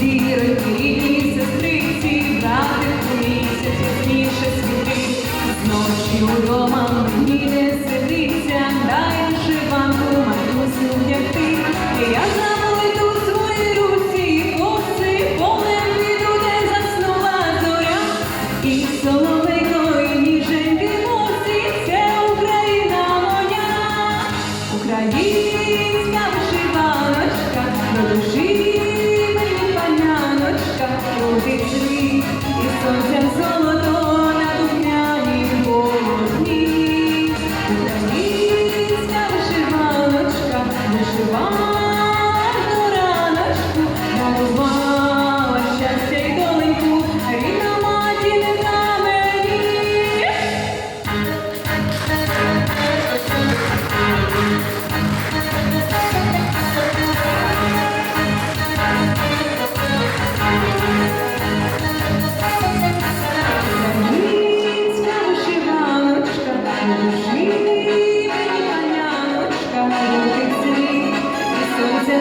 зірки. Душі, паняночка, руки цвіт, і сонце